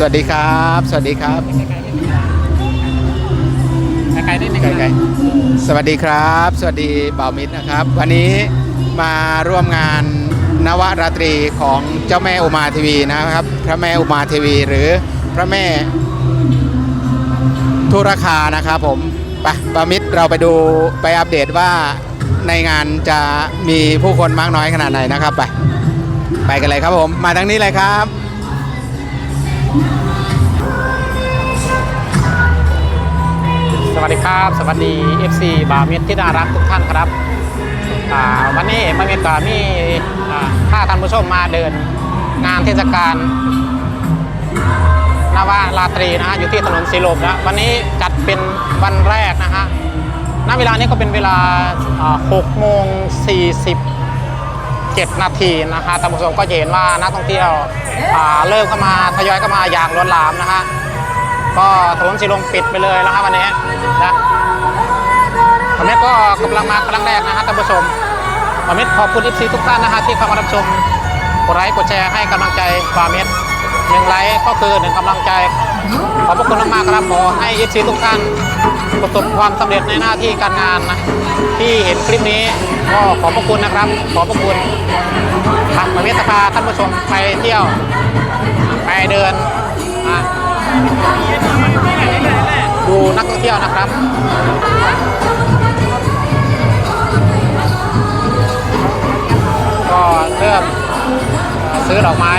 สวัสดีครับ สวัสดีครับไกลๆนิดนึงไกลๆสวัสดีครับ สวัสดีบ่าวมิตรนะครับ วันนี้มาร่วมงานนวราตรีของเจ้าแม่อุมาทีวีนะครับ พระแม่อุมาทีวีหรือพระแม่ทุรคานะครับผมไปบ่าวมิตรเราไปดูไปอัปเดตว่าในงานจะมีผู้คนมากน้อยขนาดไหนนะครับไป ไปกันเลยครับผม มาทางนี้เลยครับ สวัสดีครับ สวัสดี FC บาเมตที่น่ารักทุกท่านครับวันนี้มาเมตกามีถ้าท่านผู้ชมมาเดิน งานเทศกาลนวาราตรีนะฮะอยู่ที่ถนนสีลมนะวันนี้จัดเป็นวันแรกนะฮะณเวลานี้ก็เป็นเวลา6โมง47 นาทีนะฮะท่านผู้ชมก็เห็นว่านักท่องเที่ยวเริ่มเข้ามาทยอยเข้ามาอย่างล้นหลามนะฮะ ก็ถนนสีลมปิดไปเลยนะครับวันนี้นะผมเม็ดก็กำลังมาครั้งแรกนะฮะท่านผู้ชมผมเม็ดขอบคุณอิฟซีทุกท่านนะฮะที่เข้ามารับชมกดไลค์กดแชร์ให้กำลังใจฟาเม็ดหนึ่งไลค์ก็คือหนึ่งกำลังใจ ขอบพระคุณมากๆครับขอให้อิฟซีทุกท่านประสบความสำเร็จในหน้าที่การงานนะที่เห็นคลิปนี้ก็ขอบพระคุณนะครับ ขอบพระคุณทางประเมตพาท่านผู้ชมไปเที่ยวไปเดินอะ ดูนักท่องเที่ยวนะครับก็เริ่มซื้อดอกไม้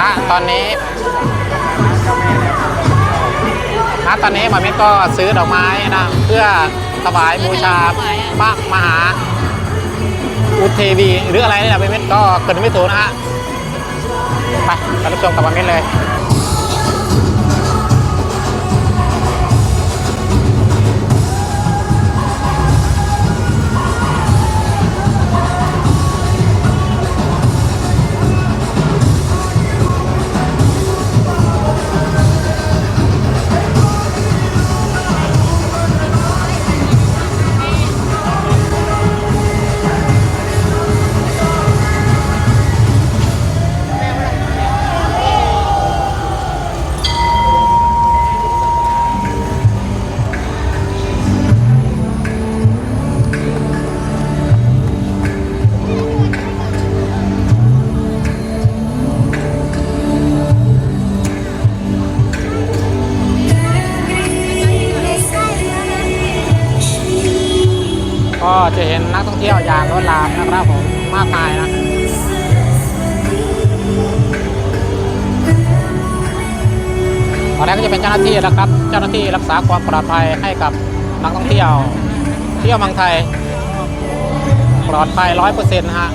ณตอนนี้ณตอนนี้หมาเม็ดก็ซื้อดอกไม้นะเพื่อถวายบูชาพระมหาอุเทวีหรืออะไรนี่แหละหมาเม็ดก็เกิดไม่ถูกนะฮะ ไปท่านผู้ชมกลับมาเม้นเลย เที่ยวอย่างล้นหลามนะครับผมมากมายนะตอนแรกก็จะเป็นเจ้าหน้าที่นะครับ เจ้าหน้าที่รักษาความปลอดภัยให้กับนักท่องเที่ยว เที่ยวเมืองไทย ปลอดภัยร้อยเปอร์เซ็นต์ฮะ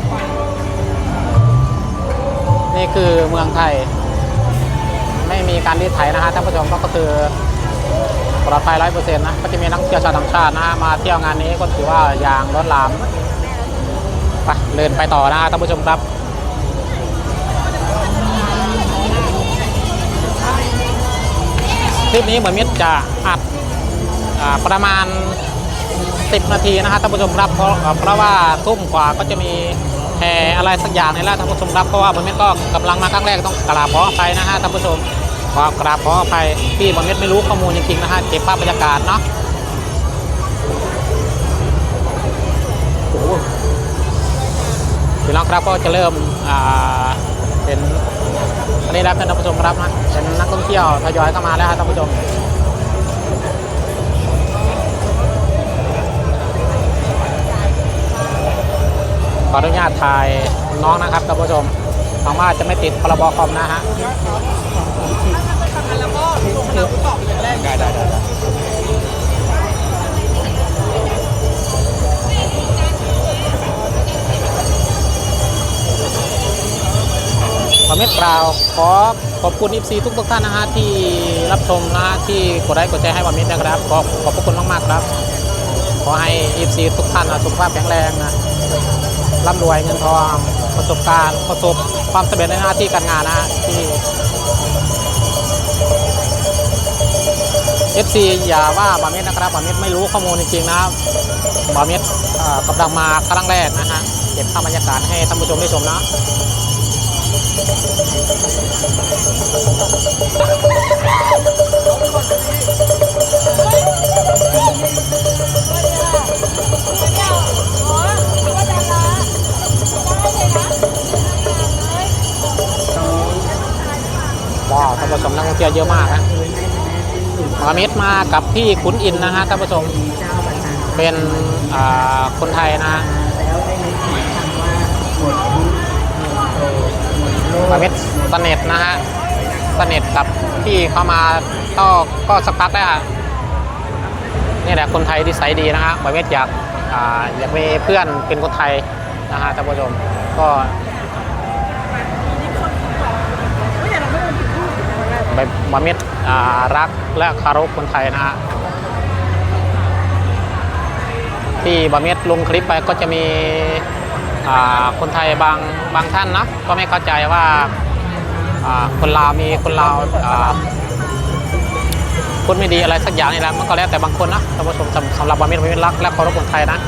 นี่คือเมืองไทย ไม่มีการรีดไถนะฮะท่านผู้ชมก็คือ ปลอดภัยร้อยเปอร์เซ็นต์นะ ก็จะมีนักเที่ยวชาวต่างชาตินะฮะ มาเที่ยวงานนี้ก็ถือว่ายางล้นหลามไปเดินไปต่อนะฮะท่านผู้ชมครับคลิปนี้เหมือนมิตรจะอัดอประมาณ 10 นาทีนะฮะท่านผู้ชมครับเพราะเพราะว่าทุ่มกว่าก็จะมีแห่อะไรสักอย่างในแหละท่านผู้ชมครับเพราะว่าเหมือนมิตรก็กำลังมาครั้งแรกต้องกราบขออภัยนะฮะท่านผู้ชม ขอกราบขออภัยที่บางเม็ดไม่รู้ข้อมูลจริงๆนะฮะเก็บภาพบรรยากาศเนาะโอ้พี่น้องครับก็จะเริ่มอ่าเป็นอันนี้รับท่านผู้ชมครับนะเป็นนักท่องเที่ยวทยอยเข้ามาแล้วฮะท่านผู้ชมขออนุญาตถ่ายน้องนะครับท่านผู้ชม หวังว่าจะไม่ติดพรบคอมนะฮะได้ได้ได้ได้ขอเม็ดกล่าวขอขอบคุณอิฟซีทุกทุกท่านนะฮะที่รับชมนะฮะที่กดไลค์กดแชร์ให้วามิดนะครับขอขอบพระคุณมากๆครับ ขอให้อิฟซีทุกท่านสุขภาพแข็งแรงนะ ร่ำรวยเงินทองประสบการณ์ประสบความสำเร็จในหน้าที่การงานนะที่ FC อย่าว่าบาเมดนะครับบาเมดไม่รู้ข้อมูลจริงๆนะครับบาเมดกำลังมาครั้งแรกนะฮะเก็บภาพบรรยากาศให้ท่านผู้ชมได้ชมนะ มนักท่องเที่ยวเยอะมากนะมามิตรมากับพี่ขุนอินนะฮะท่านผู้ชมเป็นคนไทยนะฮะมามิตรสนิทนะฮะสนิทกับพี่เข้ามาก็ก็สักพักแล้วอะนี่แหละคนไทยที่ใสดีนะฮะมามิตรอยากออยากมีเพื่อนเป็นคนไทยนะฮะท่านผู้ชมก็ ไปบามิตรรักและคารพคนไทยนะฮะที่บามิตรลงคลิปไปก็จะมีคนไทยบางบางท่านนะก็ไม่เข้าใจว่าคนลาวมีคนลาวอ่าพูดไม่ดีอะไรสักอย่างนี่แหละมันก็แล้วแต่บางคนนะท่านผู้ชมสำหรับบามิตรบามิตรรักและเคารพคนไทยนะ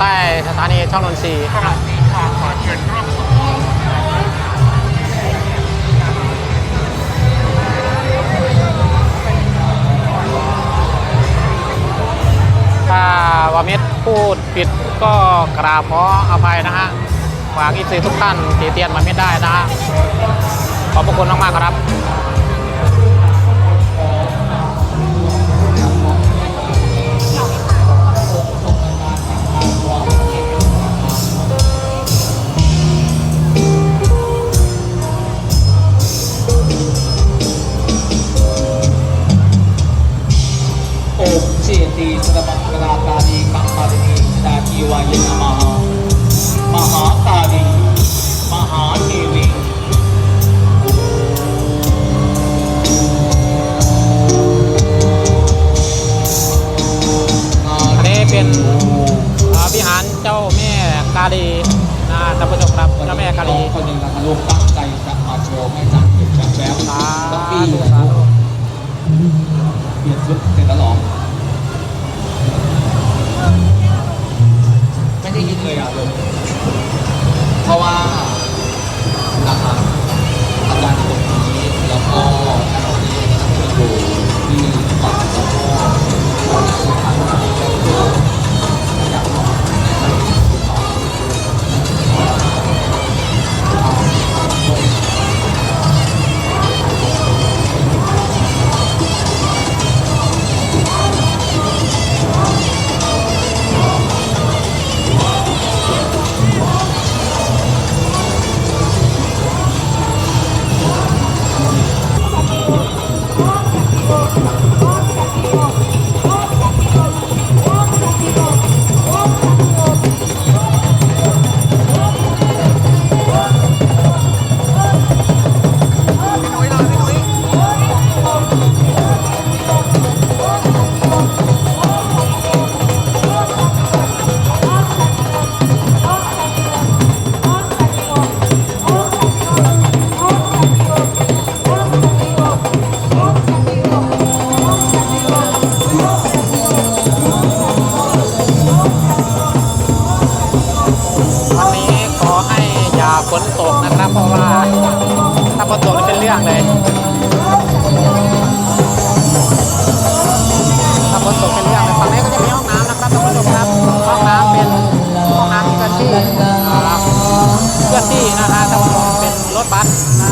ใต้สถานีช่องนนทรีย์ถ้าวามิตรพูดผิดก็กราบขออภัยนะฮะฝากอีซีทุกท่านตีเตียนมาไม่ได้นะฮะขอบพระคุณมากๆครับ เปลี่ยนชุดเสร็จแล้วหรอไม่ได้ยินเลยอะลูกเพราะว่า รถบั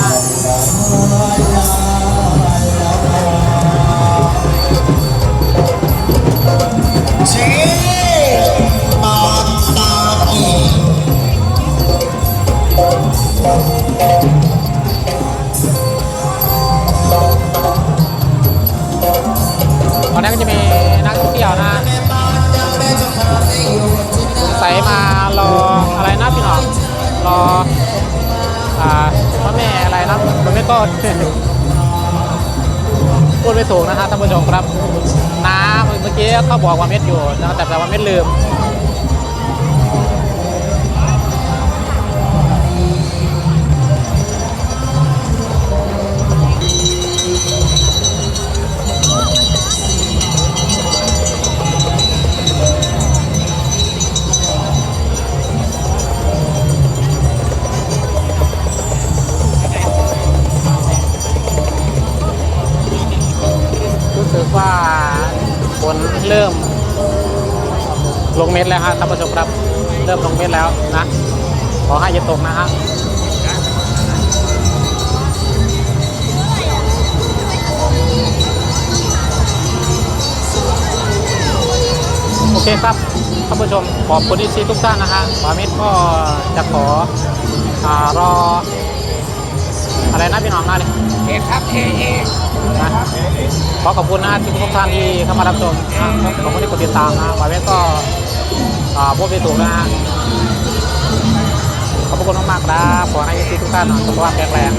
สูงนะครับท่านผู้ชมครับ น้ำเมื่อกี้เขาบอกว่าเม็ดอยู่นะแต่แต่ว่าเม็ดลืม ว่าฝนเริ่มลงเม็ดแล้วฮะท่านผู้ชมครับ เริ่มลงเม็ดแล้วนะ ขอให้อย่าตกนะฮะโอเคครับท่านผู้ชมขอบคุณที่ซีทุกท่านนะฮะปามิตรก็จะขออรออะไรนะพี่น้องนะเนี่ย เอครับเอเอนะขอขอบคุณนะที่ทุกท่านที่เข้ามารับชมนะขอบคุณที่กดติดตามนะหมายเวทก็อ่าพูดไม่ถูกนะฮะขอบคุณมากๆครับขอให้ทุกท่านสุขภาพแข็งแรง